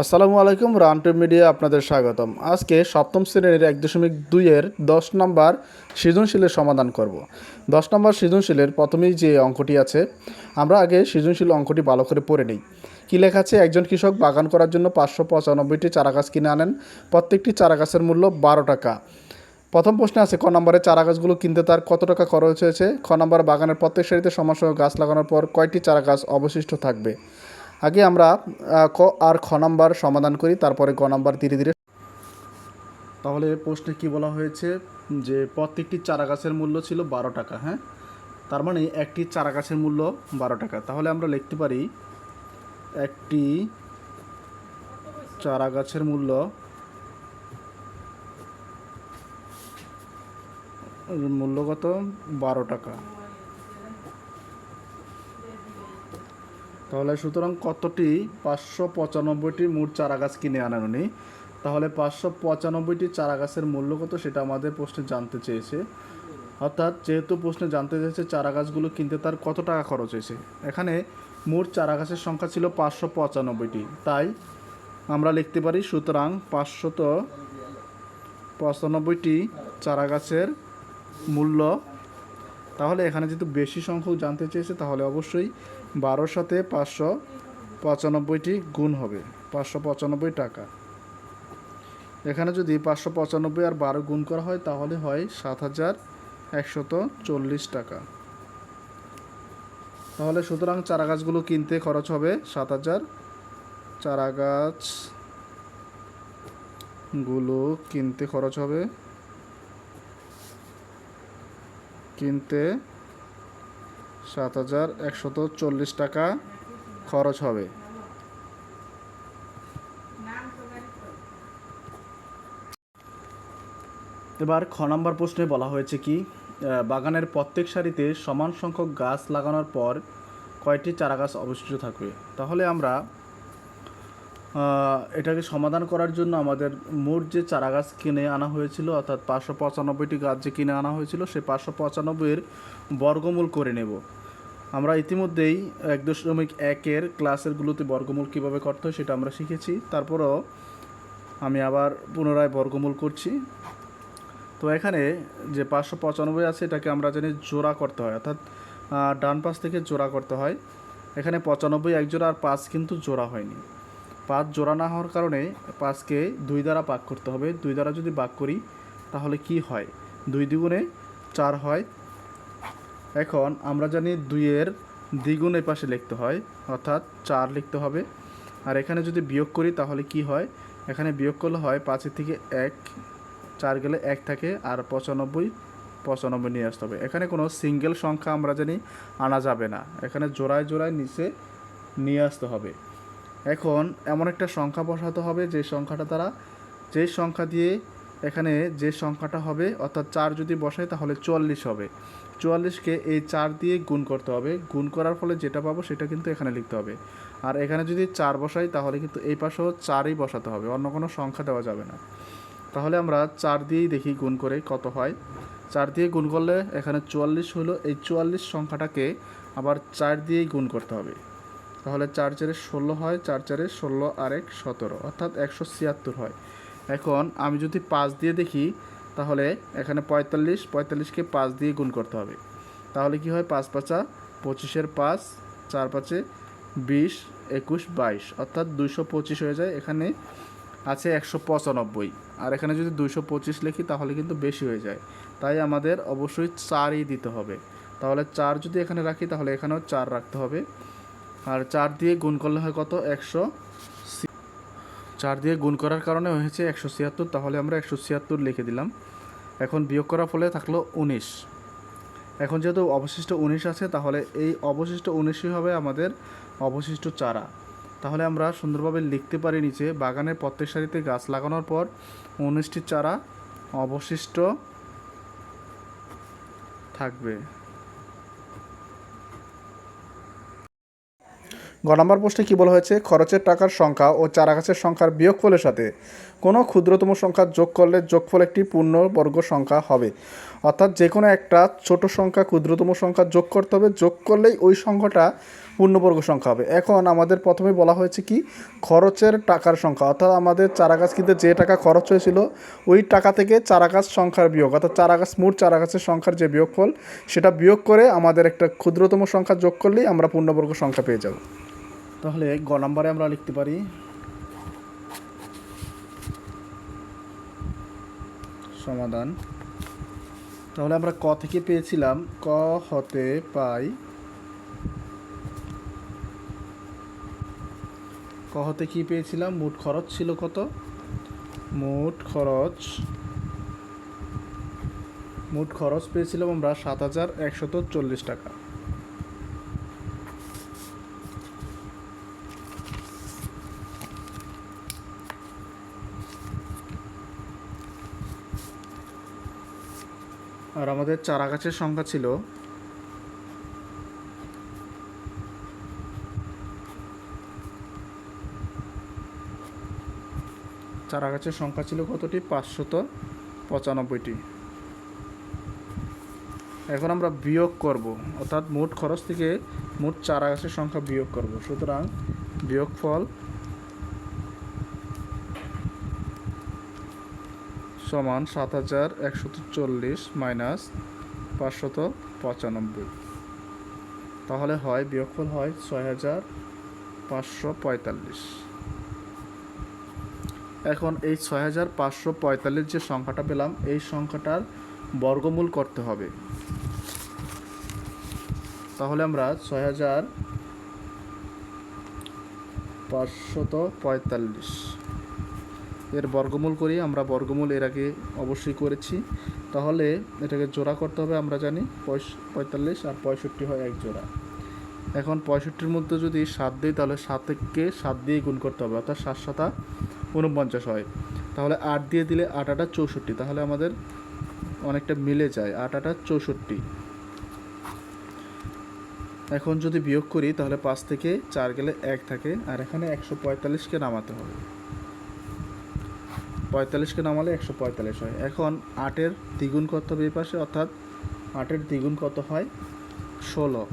আসসালামু আলাইকুম রানটু মিডিয়া আপনাদের স্বাগতম। আজকে সপ্তম শ্রেণির এক দশমিক দুইয়ের দশ নম্বর সৃজনশীলের সমাধান করব। দশ নম্বর সৃজনশীলের প্রথমেই যে অঙ্কটি আছে, আমরা আগে সৃজনশীল অঙ্কটি ভালো করে পড়ে নিই। কী লেখা আছে? একজন কৃষক বাগান করার জন্য পাঁচশো পঁচানব্বইটি চারা গাছ কিনে আনেন। প্রত্যেকটি চারা গাছের মূল্য বারো টাকা। প্রথম প্রশ্নে আছে, ক নম্বরে চারা গাছগুলো কিনতে তার কত টাকা খরচ হয়েছে? খ নম্বর, বাগানের প্রত্যেক সারিতে সমাসহ গাছ লাগানোর পর কয়টি চারা গাছ অবশিষ্ট থাকবে? আগে আমরা ক আর খ নাম্বার সমাধান করি, তারপরে গ নাম্বার ধীরে ধীরে। তাহলে প্রশ্নে কি বলা হয়েছে যে প্রত্যেকটি চারা গাছের মূল্য ছিল বারো টাকা হ্যাঁ? তার মানে একটি চারা গাছের মূল্য বারো টাকা। তাহলে আমরা লিখতে পারি একটি চারা গাছের মূল্য মূল্য কত? বারো টাকা। তাহলে সুতরাং কতটি? পাঁচশো পঁচানব্বইটি মোট চারা গাছ কিনে আনেন উনি। তাহলে পাঁচশো পঁচানব্বইটি চারা গাছের মূল্য কত সেটা আমাদের প্রশ্নে জানতে চেয়েছে। অর্থাৎ যেহেতু প্রশ্নে জানতে চেয়েছে চারা গাছগুলো কিনতে তার কত টাকা খরচ হয়েছে? এখানে মোট চারা গাছের সংখ্যা ছিল পাঁচশো পঁচানব্বইটি। তাই আমরা লিখতে পারি সুতরাং পাঁচশত পঁচানব্বইটি চারা গাছের মূল্য তাহলে এখানে যেহেতু বেশি সংখ্যক জানতে চেয়েছে, তাহলে অবশ্যই বারোর সাথে পাঁচশো পঁচানব্বইটি গুণ হবে, পাঁচশো পঁচানব্বই টাকা। এখানে যদি পাঁচশো পঁচানব্বই আর বারো গুণ করা হয়, তাহলে হয় সাত হাজার একশত চল্লিশ টাকা। তাহলে সুতরাং চারা গাছগুলো কিনতে খরচ হবে সাত হাজার। চারা গাছগুলো কিনতে খরচ হবে কিনতে সাত হাজার একশত চল্লিশ টাকা খরচ হবে। এবার খ নম্বর প্রশ্নে বলা হয়েছে কি বাগানের প্রত্যেক সারিতে সমান সংখ্যক গাছ লাগানোর পর কয়টি চারা গাছ অবশিষ্ট থাকবে? তাহলে আমরা এটাকে সমাধান করার জন্য আমাদের মোট যে চারা গাছ কিনে আনা হয়েছিল, অর্থাৎ পাঁচশো পঁচানব্বইটি গাছ যে কিনে আনা হয়েছিল, সে পাঁচশো পঁচানব্বইয়ের বর্গমূল করে নেব। আমরা ইতিমধ্যেই এক দশমিক একের ক্লাসেরগুলোতে বর্গমূল কীভাবে করতে হয় সেটা আমরা শিখেছি। তারপরও আমি আবার পুনরায় বর্গমূল করছি। তো এখানে যে পাঁচশো পঁচানব্বই আছে, এটাকে আমরা জানি জোড়া করতে হয়, অর্থাৎ ডান পাশ থেকে জোড়া করতে হয়। এখানে পঁচানব্বই এক জোড়া আর পাঁচ কিন্তু জোড়া হয়নি। পাঁচ জোড়া না হওয়ার কারণে পাঁচকে দুই দ্বারা ভাগ করতে হবে। দুই দ্বারা যদি ভাগ করি, তাহলে কি হয়? দুই দ্বিগুণে চার হয়। এখন আমরা জানি দুইয়ের দ্বিগুণ এই পাশে লিখতে হয়, অর্থাৎ চার লিখতে হবে। আর এখানে যদি বিয়োগ করি, তাহলে কি হয়? এখানে বিয়োগ করলে হয় পাঁচের থেকে এক, চার গেলে এক থাকে, আর পঁচানব্বই পঁচানব্বই নিয়ে আসতে হবে। এখানে কোনো সিঙ্গেল সংখ্যা আমরা জানি আনা যাবে না। এখানে জোড়ায় জোড়ায় নিচে নিয়ে আসতে হবে। এখন এমন একটা সংখ্যা বসাতে হবে, যে সংখ্যাটা তারা, যে সংখ্যা দিয়ে এখানে যে সংখ্যাটা হবে, অর্থাৎ চার যদি বসাই তাহলে চুয়াল্লিশ হবে। চুয়াল্লিশকে এই চার দিয়ে গুণ করতে হবে। গুণ করার ফলে যেটা পাবো সেটা কিন্তু এখানে লিখতে হবে। আর এখানে যদি চার বসাই তাহলে কিন্তু এই পাশেও চারই বসাতে হবে, অন্য কোনো সংখ্যা দেওয়া যাবে না। তাহলে আমরা চার দিয়েই দেখি গুণ করে কত হয়। চার দিয়ে গুণ করলে এখানে চুয়াল্লিশ হলো, এই চুয়াল্লিশ সংখ্যাটাকে আবার চার দিয়েই গুণ করতে হবে। তাহলে চার চারে ষোলো হয়, চার চারে ষোলো আর এক সতেরো, অর্থাৎ একশো ছিয়াত্তর হয়। এখন আমি যদি পাঁচ দিয়ে দেখি, তাহলে এখানে পঁয়তাল্লিশ, পঁয়তাল্লিশকে পাঁচ দিয়ে গুণ করতে হবে। তাহলে কি হয়? পাঁচ পাঁচা পঁচিশের পাঁচ, চার পাঁচে বিশ, একুশ, বাইশ, অর্থাৎ দুইশো পঁচিশ হয়ে যায়। এখানে আছে একশো পঁচানব্বই। আর এখানে যদি দুইশো পঁচিশ লিখি, তাহলে কিন্তু বেশি হয়ে যায়। তাই আমাদের অবশ্যই চারই দিতে হবে। তাহলে চার যদি এখানে রাখি, তাহলে এখানেও চার রাখতে হবে। আর চার দিয়ে গুণ করলে হয় কত? একশো চার দিয়ে গুণ করার কারণে হয়েছে একশো ছিয়াত্তর, তাহলে আমরা একশো ছিয়াত্তর লিখে দিলাম। এখন বিয়োগ করার ফলে থাকল উনিশ। এখন যেহেতু অবশিষ্ট উনিশ আছে, তাহলে এই অবশিষ্ট উনিশই হবে আমাদের অবশিষ্ট চারা। তাহলে আমরা সুন্দরভাবে লিখতে পারি নিচে বাগানের প্রত্যেক সারিতে গাছ লাগানোর পর উনিশটি চারা অবশিষ্ট থাকবে। গ নম্বর প্রশ্নে কী বলা হয়েছে? খরচের টাকার সংখ্যা ও চারাগাছের সংখ্যার বিয়োগফলের সাথে কোনো ক্ষুদ্রতম সংখ্যা যোগ করলে যোগফল একটি পূর্ণবর্গ সংখ্যা হবে। অর্থাৎ যে কোনো একটা ছোট সংখ্যা ক্ষুদ্রতম সংখ্যা যোগ করতে হবে। যোগ করলেই ওই সংখ্যাটা পূর্ণবর্গ সংখ্যা হবে। এখন আমাদের প্রথমে বলা হয়েছে কি? খরচের টাকার সংখ্যা। অর্থাৎ আমাদের চারা গাছ কিনতে যে টাকা খরচ হয়েছিল, ওই টাকা থেকে চারা গাছ সংখ্যার বিয়োগ, অর্থাৎ চারা গাছ মোট চারা গাছের সংখ্যার যে বিয়োগফল, সেটা বিয়োগ করে আমাদের একটা ক্ষুদ্রতম সংখ্যা যোগ করলেই আমরা পূর্ণবর্গ সংখ্যা পেয়ে যাব। তাহলে গ নম্বরে আমরা লিখতে পারি। সমাধান। তাহলে আমরা ক থেকে পেয়েছিলাম। ক হতে পাই হতে কি পেয়েছিলাম? মোট খরচ ছিল কত? মোট খরচ মোট খরচ পেয়েছিলাম আমরা সাত হাজার একশত চল্লিশ টাকা। আর আমাদের চারা গাছের সংখ্যা ছিল চারা গাছের সংখ্যা ছিল কতটি? পাঁচশত পঁচানব্বইটি। এখন আমরা বিয়োগ করব, অর্থাৎ মোট খরচ থেকে মোট চারা গাছের সংখ্যা বিয়োগ করব। সুতরাং বিয়োগফল সমান সাত হাজার একশত চল্লিশ মাইনাস পাঁচশত পঁচানব্বই। তাহলে হয়, বিয়োগফল হয় ছয় হাজার পাঁচশো পঁয়তাল্লিশ। এখন এই ছয় হাজার পাঁচশো পঁয়তাল্লিশ যে সংখ্যাটা পেলাম, এই সংখ্যাটার বর্গমূল করতে হবে। তাহলে আমরা ছয় হাজার পাঁচশত পঁয়তাল্লিশ। এর বর্গমূল করি, আমরা বর্গমূল এর আগে অবশ্যই করেছি। তাহলে এটাকে জোড়া করতে হবে, আমরা জানি পঁয়তাল্লিশ আর পঁয়ষট্টি হয় এক জোড়া। এখন পঁয়ষট্টির মধ্যে যদি সাত দিই, তাহলে সাতকে সাত দিয়ে গুণ করতে হবে, অর্থাৎ সাত সাতা উনপঞ্চাশ হয়। তাহলে আট দিয়ে দিলে আট আটা চৌষট্টি, তাহলে আমাদের অনেকটা মিলে যায় আট আটা চৌষট্টি। এখন যদি বিয়োগ করি, তাহলে পাঁচ থেকে চার গেলে এক থাকে, আর এখানে একশো পঁয়তাল্লিশকে নামাতে হবে। পঁয়তাল্লিশকে নামালে একশো পঁয়তাল্লিশ হয়। এখন আটের দ্বিগুণ কত হবে এই পাশে? অর্থাৎ আটের দ্বিগুণ কত হয়? ষোলো।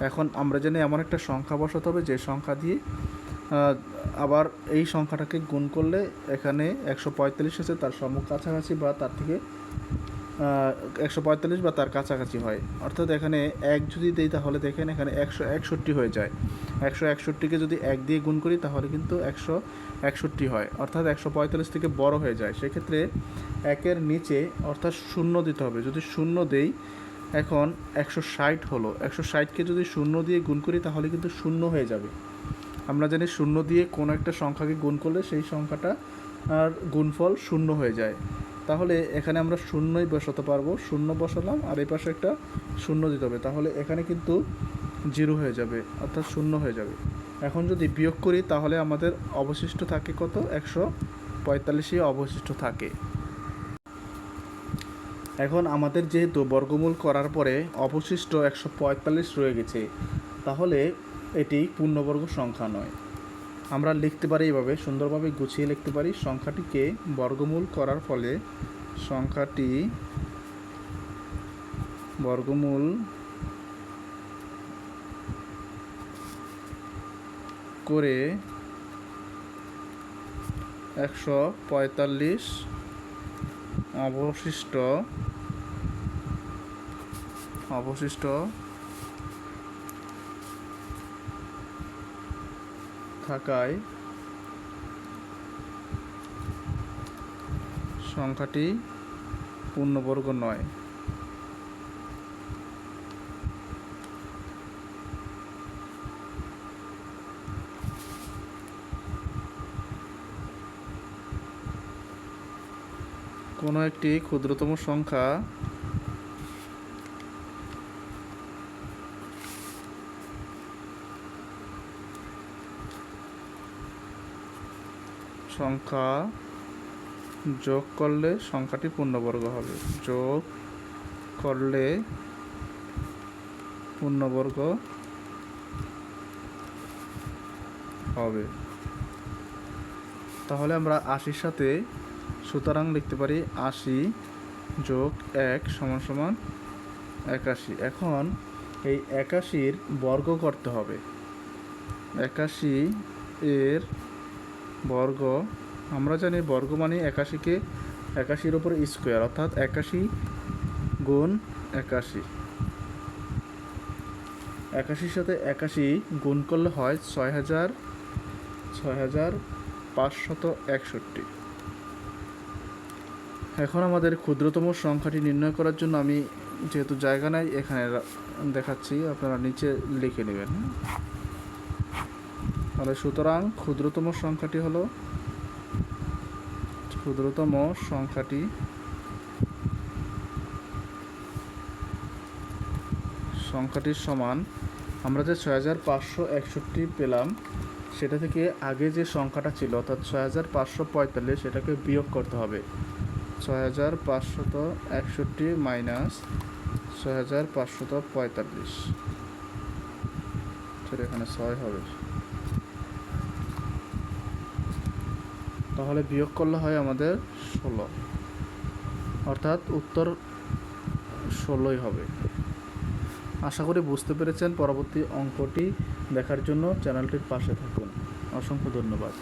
এখন আমরা জানি এমন একটা সংখ্যা বসাতে হবে, যে সংখ্যা দিয়ে আবার এই সংখ্যাটাকে গুণ করলে এখানে একশো পঁয়তাল্লিশ আছে তার সম্মুখ কাছাকাছি বা তার থেকে একশো পঁয়তাল্লিশ বা তার কাছাকাছি হয়। অর্থাৎ এখানে এক যদি দিই তাহলে দেখেন এখানে একশো একষট্টি হয়ে যায়। একশো একষট্টিকে যদি এক দিয়ে গুণ করি তাহলে কিন্তু একশো একষট্টি হয়। অর্থাৎ একশো পঁয়তাল্লিশ থেকে বড় হয়ে যায়। সেক্ষেত্রে একের নিচে অর্থাৎ শূন্য দিতে হবে। যদি শূন্য দেই, এখন একশো ষাট হলো। একশো ষাটকে যদি শূন্য দিয়ে গুণ করি তাহলে কিন্তু শূন্য হয়ে যাবে। আমরা জানি শূন্য দিয়ে কোনো একটা সংখ্যাকে গুণ করলে সেই সংখ্যাটা আর গুণফল শূন্য হয়ে যায়। তাহলে এখানে আমরা শূন্যই বসাতে পারব। শূন্য বসালাম আর এই পাশে একটা শূন্য দিতে হবে। তাহলে এখানে কিন্তু জিরো হয়ে যাবে, অর্থাৎ শূন্য হয়ে যাবে। এখন যদি বিয়োগ করি, তাহলে আমাদের অবশিষ্ট থাকে কত? একশো পঁয়তাল্লিশই অবশিষ্ট থাকে। এখন আমাদের যেহেতু বর্গমূল করার পরে অবশিষ্ট একশো পঁয়তাল্লিশ রয়ে গেছে, তাহলে এটি পূর্ণবর্গ সংখ্যা নয়। আমরা লিখতে পারি এভাবে সুন্দরভাবে গুছিয়ে লিখতে পারি, সংখ্যাটিকে বর্গমূল করার ফলে সংখ্যাটি বর্গমূল করে একশো পঁয়তাল্লিশ অবশিষ্ট অবশিষ্ট থাকায় সংখ্যাটি পূর্ণবর্গ নয়। কোনো একটি ক্ষুদ্রতম সংখ্যা সংখ্যা যোগ করলে সংখ্যাটি পূর্ণবর্গ হবে। যোগ করলে পূর্ণবর্গ হবে। তাহলে আমরা আশির সাথে সুতরাং লিখতে পারি আশি যোগ এক সমান সমান একাশি। এখন এই একাশির বর্গ করতে হবে। একাশি এর বর্গ, আমরা জানি বর্গ মানে একাশিকে একাশির ওপর স্কোয়ার, অর্থাৎ একাশি গুণ একাশি একাশির সাথে একাশি গুণ করলে হয় ছয় হাজার ছয় হাজার পাঁচশত একষট্টি এখন আমাদের ক্ষুদ্রতম সংখ্যাটি নির্ণয় করার জন্য আমি যেহেতু জায়গা নাই, এখানে দেখাচ্ছি, আপনারা নিচে লিখে নেবেন? তাহলে সুতরাং ক্ষুদ্রতম সংখ্যাটি হলো ক্ষুদ্রতম সংখ্যাটি সংখ্যাটির সমান আমরা যে ছয় হাজার পাঁচশো একষট্টি পেলাম, সেটা থেকে আগে যে সংখ্যাটা ছিল, অর্থাৎ ছয় হাজার পাঁচশো পঁয়তাল্লিশ, সেটাকে বিয়োগ করতে হবে। ছয় হাজার একষট্টি মাইনাস ছয় হাজার পাঁচশত পঁয়তাল্লিশ। এখানে ছয় হবে। তাহলে বিয়োগ করলে হয় আমাদের ষোলো। অর্থাৎ উত্তর ষোলোই হবে। আশা করি বুঝতে পেরেছেন। পরবর্তী অঙ্কটি দেখার জন্য চ্যানেলটির পাশে থাকুন। অসংখ্য ধন্যবাদ।